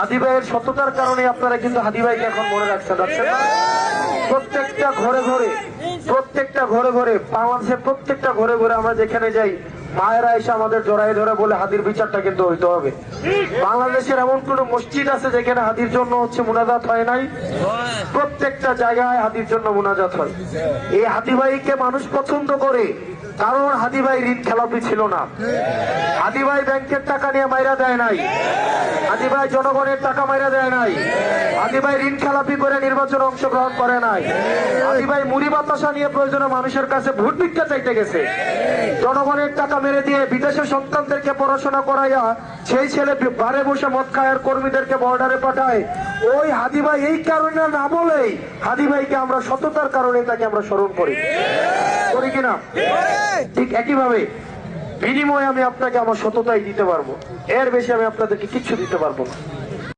হাদি ভাইয়ের সততার কারণে আপনারা কিন্তু হাদি ভাইকে এখন মনে রাখছেন রাখছেন? প্রত্যেকটা ঘরে ঘরে, প্রত্যেকটা ঘরে ঘরে, বাংলাদেশের প্রত্যেকটা ঘরে ঘরে আমরা যেখানে যাই মায়েরা এসে আমাদের জড়াই ধরে বলে হাদির বিচারটা কিন্তু হইতে হবে। বাংলাদেশের এমন কোন মসজিদ আছে যেখানে হাদির জন্য হচ্ছে মুনাজাত হয় নাই? প্রত্যেকটা জায়গায় হাদির জন্য মুনাজাত হয়। এই হাদি ভাইকে মানুষ পছন্দ করে, কারণ হাদি ভাই ঋণ খেলাপি ছিল না। হাদি ভাই ব্যাংকের টাকা নিয়ে মাইরা দেয় নাই। হাদি ভাই জনগণের টাকা মাইরা দেয় নাই। হাদি ভাই ঋণ খেলাপি করে নির্বাচনে অংশগ্রহণ করে নাই। হাদি ভাই মুড়ি বাতাসা নিয়ে প্রয়োজনে মানুষের কাছে ভোট ভিক্ষা চাইতে গেছে। জনগণের টাকা মেরে দিয়ে বিদেশে সন্তানদেরকে পড়াশোনা করাইয়া সেই ছেলে বারে বসে মদ খায়ের কর্মীদেরকে বর্ডারে পাঠায়। ওই হাদিভাই এই কারণে না বলেই হাদিভাইকে আমরা সততার কারণে তাকে আমরা স্মরণ করি। করি কিনা ঠিক একইভাবে বিনিময়ে আমি আপনাকে আমার সততাই দিতে পারব। এর বেশি আমি আপনাদেরকে কিচ্ছু দিতে পারব না।